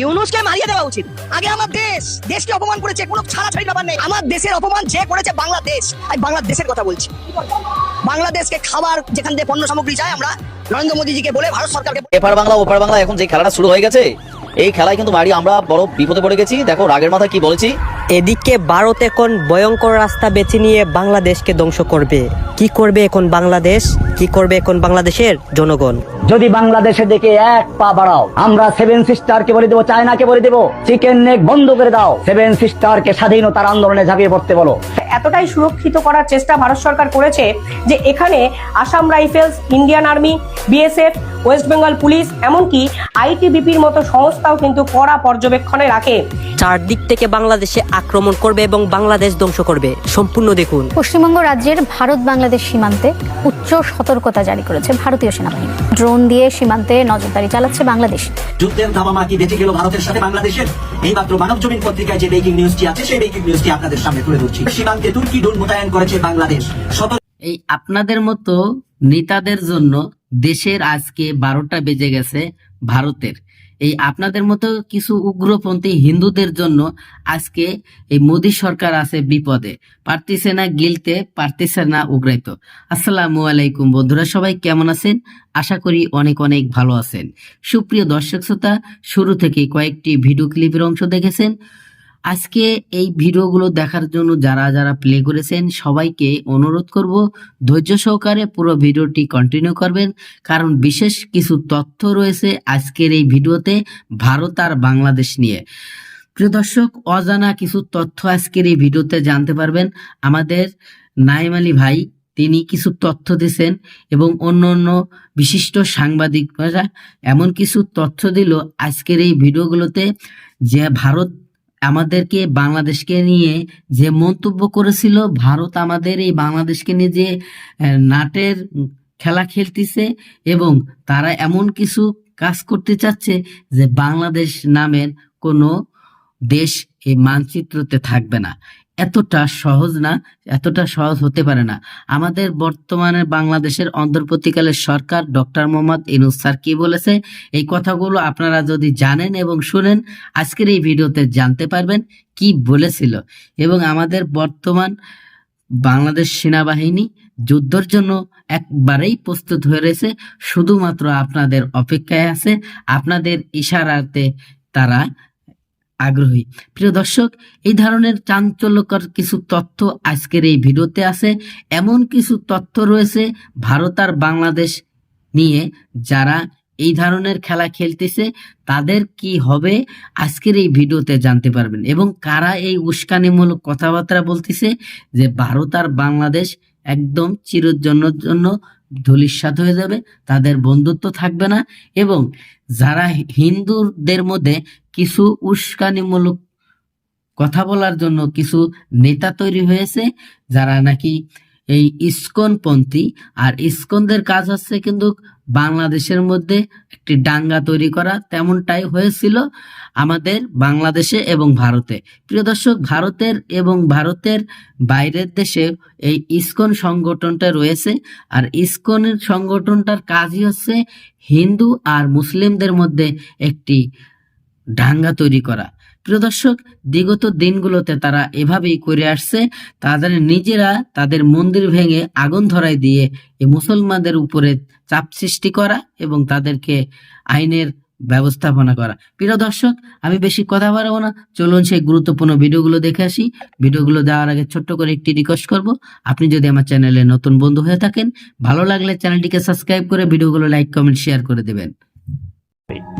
ইউনুসকে মারিয়ে দেওয়া উচিত। আগে আমার দেশ, দেশকে অপমান করেছে, কোনো ব্যাপার নেই। আমার দেশের অপমান যে করেছে বাংলাদেশ। আমি বাংলাদেশের কথা বলছি। বাংলাদেশকে খাবার যেখান থেকে পণ্য সামগ্রী চাই আমরা নরেন্দ্র মোদীজিকে বলে ভারত সরকারকে এপার বাংলা ওপার বাংলা, এখন যে খেলাটা শুরু হয়ে গেছে, এই খেলায় কিন্তু মারি আমরা বড় বিপদে পড়ে গেছি। দেখো, রাগের মাথা কি বলেছি? এদিকে ভারত এখন ভয়ঙ্কর রাস্তা বেছে নিয়ে বাংলাদেশকে ধ্বংস করবে। কি করবে এখন বাংলাদেশ? কি করবে এখন বাংলাদেশের জনগণ? যদি বাংলাদেশের দিকে এক পা বাড়াও আমরা সেভেন সিস্টারকে বলে দেবো চায়নাকে বলে দেবো চিকেন নেক বন্ধ করে দাও। সেভেন সিস্টারকে স্বাধীনতার আন্দোলনে ঝাঁপিয়ে পড়তে বলো। এতটাই সুরক্ষিত করার চেষ্টা ভারত সরকার করেছে যে এখানে Assam rifles Indian army BSF West Bengal police এমনকি আইটিবিপির মতো সংস্থাও কিন্তু কড়া পর্যবেক্ষণে রাখে। চারদিক থেকে বাংলাদেশে আক্রমণ করবে এবং বাংলাদেশ ধ্বংস করবে। সম্পূর্ণ দেখুন। পশ্চিমবঙ্গ রাজ্যের ভারত বাংলাদেশ সীমান্তে উচ্চ সতর্কতা জারি করেছে ভারতীয় সেনাবাহিনী। ড্রোন দিয়ে সীমান্তে নজরদারি চালাচ্ছে বাংলাদেশ। যুদ্ধের দামামা কি বেঁচে গেল ভারতের সাথে বাংলাদেশের। এই মাত্র মানব জমিন পত্রিকায় যে ব্রেকিং নিউজটি আছে সেই ব্রেকিং নিউজটি আপনাদের সামনে তুলে ধরছি। সীমান্তে তুর্কি ড্রোন মোতায়েন করেছে বাংলাদেশ। এই আপনাদের মতো নেতাদের জন্য দেশের আজকে বারোটা বেজে গেছে ভারতের। এই আপনাদের মতো কিছু উগ্রপন্থী হিন্দুদের জন্য আজকে এই মোদী সরকার আছে বিপদে। পারতেছে না গিলতে, পারতেছে না উগ্রাইত আসসালামু আলাইকুম বন্ধুরা, সবাই কেমন আছেন? আশা করি অনেক অনেক ভালো আছেন। সুপ্রিয় দর্শক শ্রোতা, শুরু থেকে কয়েকটি ভিডিও ক্লিপের অংশ দেখেছেন। আজকে এই ভিডিওগুলো দেখার জন্য যারা যারা প্লে করেছেন, সবাইকে অনুরোধ করব, ধৈর্য সহকারে পুরো ভিডিওটি কন্টিনিউ করবেন। কারণ বিশেষ কিছু তথ্য রয়েছে আজকের এই ভিডিওতে ভারত আর বাংলাদেশ নিয়ে। প্রিয় দর্শক, অজানা কিছু তথ্য আজকের এই ভিডিওতে জানতে পারবেন। আমাদের নাইম আলী ভাই, তিনি কিছু তথ্য দিয়েছেন এবং অন্য অন্য বিশিষ্ট সাংবাদিকরা এমন কিছু তথ্য দিল আজকের এই ভিডিওগুলোতে যে ভারত আমাদেরকে বাংলাদেশকে নিয়ে যে মন্তব্য করেছিল, ভারত আমাদের এই বাংলাদেশকে নিয়ে যে নাটের খেলা খেলতেছে এবং তারা এমন কিছু কাজ করতে চাচ্ছে যে বাংলাদেশ নামের কোনো দেশ এই মানচিত্রতে থাকবে না। এতটা সহজ না, এতটা সহজ হতে পারে না। আমাদের বর্তমানে বাংলাদেশের অন্তর্বর্তীকালের সরকার ডক্টর মোহাম্মদ ইনুস স্যার কি বলেছে? এই কথাগুলো আপনারা যদি জানেন এবং শুনেন, আজকের এই ভিডিওতে জানতে পারবেন কি বলেছিল। এবং আমাদের বর্তমান বাংলাদেশ সেনাবাহিনী যুদ্ধের জন্য একবারেই প্রস্তুত হয়ে রয়েছে, শুধুমাত্র আপনাদের অপেক্ষায় আছে। আপনাদের ইশারাতে তারা আগ্রহী। প্রিয় দর্শক, এই ধরনের চাঞ্চল্যকর কিছু তথ্য আজকের এই ভিডিওতে আছে। এমন কিছু তথ্য রয়েছে ভারত আর বাংলাদেশ নিয়ে যারা এই ধরনের খেলা খেলতেছে, তাদের কি হবে আজকের এই ভিডিওতে জানতে পারবেন। এবং কারা এই উস্কানিমূলক কথাবার্তা বলতেছে যে ভারত আর বাংলাদেশ একদম চিরজন্মের জন্য ধূলিসাৎ হয়ে যাবে, তাদের বন্ধুত্ব থাকবে না এবং যারা হিন্দুদের মধ্যে কিছু উস্কানিমূলক কথা বলার জন্য কিছু নেতা তৈরি হয়েছে, যারা নাকি এই ইসকন পন্থী আর ইস্কনদের কাজ হচ্ছে কিন্তু বাংলাদেশের মধ্যে একটি ডাঙ্গা তৈরি করা, তেমনটাই হয়েছিল আমাদের বাংলাদেশে এবং ভারতে। প্রিয় দর্শক, ভারতের এবং ভারতের বাইরের দেশে এই ইস্কন সংগঠনটা রয়েছে, আর ইস্কনের সংগঠনটার কাজই হচ্ছে হিন্দু আর মুসলিমদের মধ্যে একটি ডাঙ্গা তৈরি করা। প্রিয় দর্শক, বিগত দিনগুলোতে তারা এভাবেই করে আসছে, তাদের নিজেরা তাদের মন্দির ভেঙে আগুন ধরায় দিয়ে এই মুসলমানদের উপরে চাপ সৃষ্টি করা এবং তাদেরকে আইনের ব্যবস্থাপনা করা। প্রিয় দর্শক, আমি বেশি কথা বাড়াবো না। চলুন সেই গুরুত্বপূর্ণ ভিডিওগুলো দেখে আসি। ভিডিওগুলো দেওয়ার আগে ছোট্ট করে একটি রিকোয়েস্ট করব। আপনি যদি আমার চ্যানেলে নতুন বন্ধু হয়ে থাকেন, ভালো লাগলে চ্যানেলটিকে সাবস্ক্রাইব করে ভিডিওগুলো লাইক কমেন্ট শেয়ার করে দেবেন।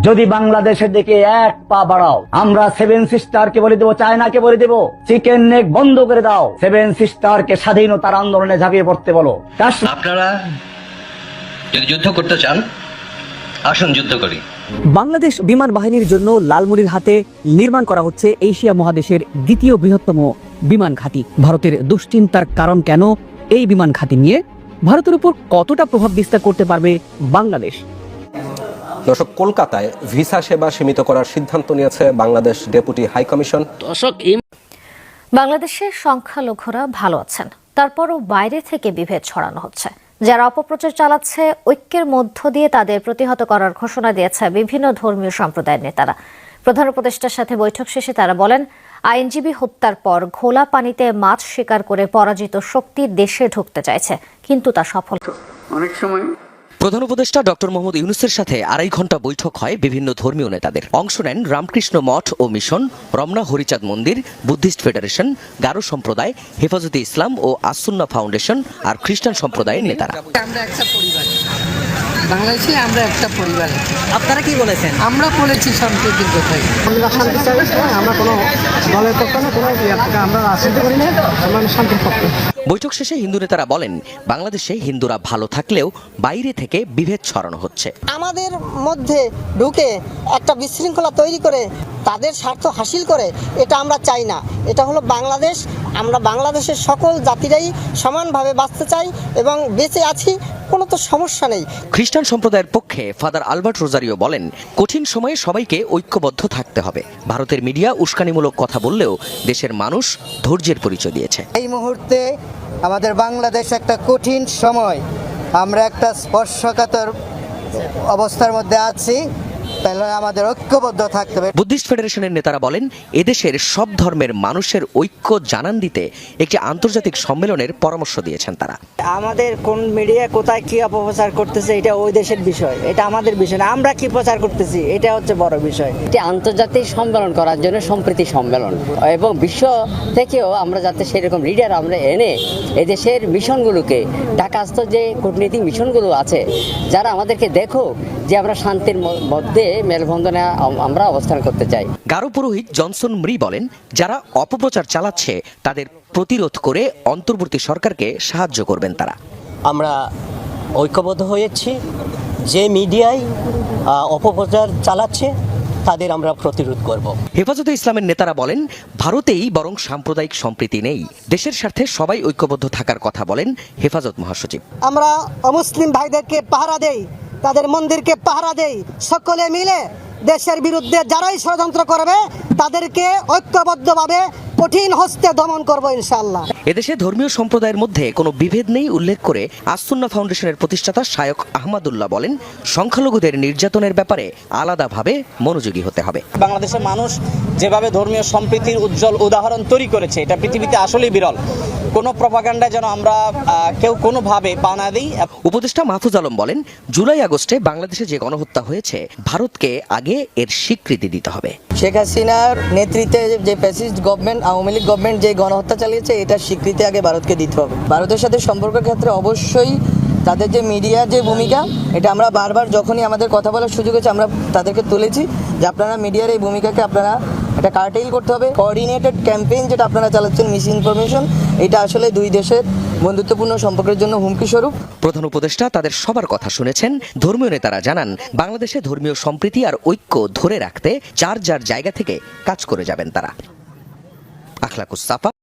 যদি বাংলাদেশের দিকে এক পা বাড়াও আমরা সেভেন সিস্টারকে বলে দেবো চায়নাকে বলে দেবো চিকেন নেক বন্ধ করে দাও। সেভেন সিস্টারকে স্বাধীনতার আন্দোলনে ঝাঁপিয়ে পড়তে বলো। আপনারা যদি যুদ্ধ করতে চান আসুন যুদ্ধ করি। বাংলাদেশ বিমান বাহিনীর জন্য লালমুড়ির হাতে নির্মাণ করা হচ্ছে এশিয়া মহাদেশের দ্বিতীয় বৃহত্তম বিমান ঘাঁটি। ভারতের দুশ্চিন্তার কারণ কেন এই বিমান ঘাঁটি নিয়ে? ভারতের উপর কতটা প্রভাব বিস্তার করতে পারবে বাংলাদেশ? দর্শক কলকাতায় ভিসা সেবা সীমিত করার সিদ্ধান্ত নিয়েছে বাংলাদেশ ডেপুটি হাই কমিশন। দর্শক বাংলাদেশের সংখ্যালঘুরা ভালো আছেন। তারপরও বাইরে থেকে বিভেদ ছড়ানো হচ্ছে। যারা অপপ্রচার চালাচ্ছে ঐক্যের মধ্য দিয়ে তাদের প্রতিহত করার ঘোষণা দিয়েছে বিভিন্ন ধর্মীয় সম্প্রদায়ের নেতারা। প্রধান উপদেষ্টার সাথে বৈঠক শেষে তারা বলেন আইনজীবী হত্যার পর ঘোলা পানিতে মাছ শিকার করে পরাজিত শক্তি দেশে ঢুকতে চাইছে কিন্তু তা সফল অনেক সময় প্রধান উপদেষ্টা ডক্টর মোহাম্মদ ইউনুসের সাথে আড়াই ঘণ্টা বৈঠক হয় বিভিন্ন ধর্মীয় নেতাদের। অংশ নেন রামকৃষ্ণ মঠ ও মিশন, রমনা হরিচাঁদ মন্দির, বুদ্ধিস্ট ফেডারেশন, গারো সম্প্রদায়, হেফাজতে ইসলাম ও আসুন্না ফাউন্ডেশন আর খ্রিস্টান সম্প্রদায়ের নেতারা। আমরা একটা পরিবার। বাংলাদেশে আমরা একটা পরিবার। আপনারা কি বলেছেন? আমরা বলেছি সম্প্রীতির কথাই আমরা শান্তি চাই আমরা কোনো দলের পক্ষ না কোনো আমরা রাজনীতি করি না আমরা শান্তির পক্ষে। বৈঠক শেষে হিন্দু নেতারা বলেন বাংলাদেশে হিন্দুরা ভালো থাকলেও বাইরে থেকে বিভেদ ছড়ানো হচ্ছে। আমাদের মধ্যে ঢুকে একটা বিশৃঙ্খলা তৈরি করে তাদের স্বার্থ হাসিল করে এটা আমরা চাই না। এটা হলো বাংলাদেশ আমরা বাংলাদেশের সকল জাতিরাই সমানভাবে বাঁচতে চাই এবং বেঁচে আছি কোনো তো সমস্যা নেই। খ্রিস্টান সম্প্রদায়ের পক্ষে ফাদার আলবার্ট রোজারিও বলেন কঠিন সময়ে সবাইকে ঐক্যবদ্ধ থাকতে হবে। ভারতের মিডিয়া উস্কানিমূলক কথা বললেও দেশের মানুষ ধৈর্যের পরিচয় দিয়েছে। এই মুহূর্তে আমাদের বাংলাদেশ একটা কঠিন সময়। আমরা একটা স্পর্শকাতর অবস্থার মধ্যে আছি। তাহলে আমাদের ঐক্যবদ্ধ থাকতে হবে। বুদ্ধিস্ট ফেডারেশনের নেতারা বলেন এদেশের সব ধর্মের মানুষের ঐক্য জানান দিতে একটি আন্তর্জাতিক সম্মেলনের পরামর্শ দিয়েছেন তারা। আমাদের কোন মিডিয়া কোথায় কি অপপ্রচার করতেছে এটা ওই দেশের বিষয়। এটা আমাদের বিষয় না আমরা কি প্রচার করতেছি এটা হচ্ছে বড় বিষয়। একটি আন্তর্জাতিক সম্মেলন করার জন্য সম্প্রীতি সম্মেলন এবং বিশ্ব থেকেও আমরা যাতে সেরকম লিডার আমরা এনে এদেশের মিশনগুলোকে ঢাকাস্থ যে কূটনীতিক মিশনগুলো আছে যারা আমাদেরকে দেখো যে আমরা শান্তির মধ্যে মেলবন্ধনে আমরা অবস্থান করতে চাই। গারো পুরোহিত জনসন মৃ বলেন যারা অপপ্রচার চালাচ্ছে তাদের প্রতিরোধ করে অন্তর্বর্তী সরকারকে সাহায্য করবেন তারা। আমরা ঐক্যবদ্ধ হয়েছি। যে মিডিয়ায় অপপ্রচার চালাচ্ছে তাদের আমরা প্রতিরোধ করব। হেফাজতে ইসলামের নেতারা বলেন ভারতেই বরং সাম্প্রদায়িক সম্প্রীতি নেই। দেশের স্বার্থে সবাই ঐক্যবদ্ধ থাকার কথা বলেন হেফাজত মহাসচিব। আমরা অমুসলিম ভাইদেরকে পাহারা দেই। তাদের মন্দিরকে পাহারা দেই। সকলে মিলে দেশের বিরুদ্ধে যারাই ষড়যন্ত্র করবে, তাদেরকে ঐক্যবদ্ধভাবে কঠিন হস্তে দমন করব ইনশাআল্লাহ। এদেশে ধর্মীয় সম্প্রদায়ের মধ্যে কোনো বিভেদ নেই উল্লেখ করে আসুন্না ফাউন্ডেশনের প্রতিষ্ঠাতা শায়ক আহমদুল্লাহ বলেন সংখ্যালঘুদের নির্যাতনের ব্যাপারে আলাদাভাবে মনোযোগী হতে হবে। বাংলাদেশের মানুষ যেভাবে ধর্মীয় সম্প্রীতির উজ্জ্বল উদাহরণ তৈরি করেছে এটা পৃথিবীতে আসলেই বিরল। কোনো প্রপাগান্ডায় যেন আমরা কেউ কোনোভাবে পা না দিই। উপদেষ্টা মাহফুজ আলম বলেন জুলাই আগস্টে বাংলাদেশে যে গণহত্যা হয়েছে ভারতকে আগে এর স্বীকৃতি দিতে হবে। শেখ হাসিনার নেতৃত্বে যে fascist government Awami League government যে গণহত্যা চালিয়েছে এটার স্বীকৃতি আগে ভারতকে দিতে হবে। ভারতের সাথে সম্পর্কের ক্ষেত্রে অবশ্যই তাদের যে মিডিয়ার যে ভূমিকা, এটা আমরা বারবার যখনই আমাদের কথা বলার সুযোগ হয়েছে, আমরা তাদেরকে তুলেছি যে আপনারা মিডিয়ার এই ভূমিকাকে আপনারা একটা কার্টেইল করতে হবে। কোঅর্ডিনেটেড ক্যাম্পেইন যেটা আপনারা চালাচ্ছেন মিস ইনফরমেশন এটা আসলে দুই দেশের বন্ধুত্বপূর্ণ সম্পর্কের জন্য হুমকি স্বরূপ। প্রধান উপদেষ্টা তাদের সবার কথা শুনেছেন। ধর্মীয় নেতারা জানান, বাংলাদেশে ধর্মীয় সম্প্রীতি আর ঐক্য ধরে রাখতে যার যার জায়গা থেকে কাজ করে যাবেন তারা। আখলাকুস সাফা।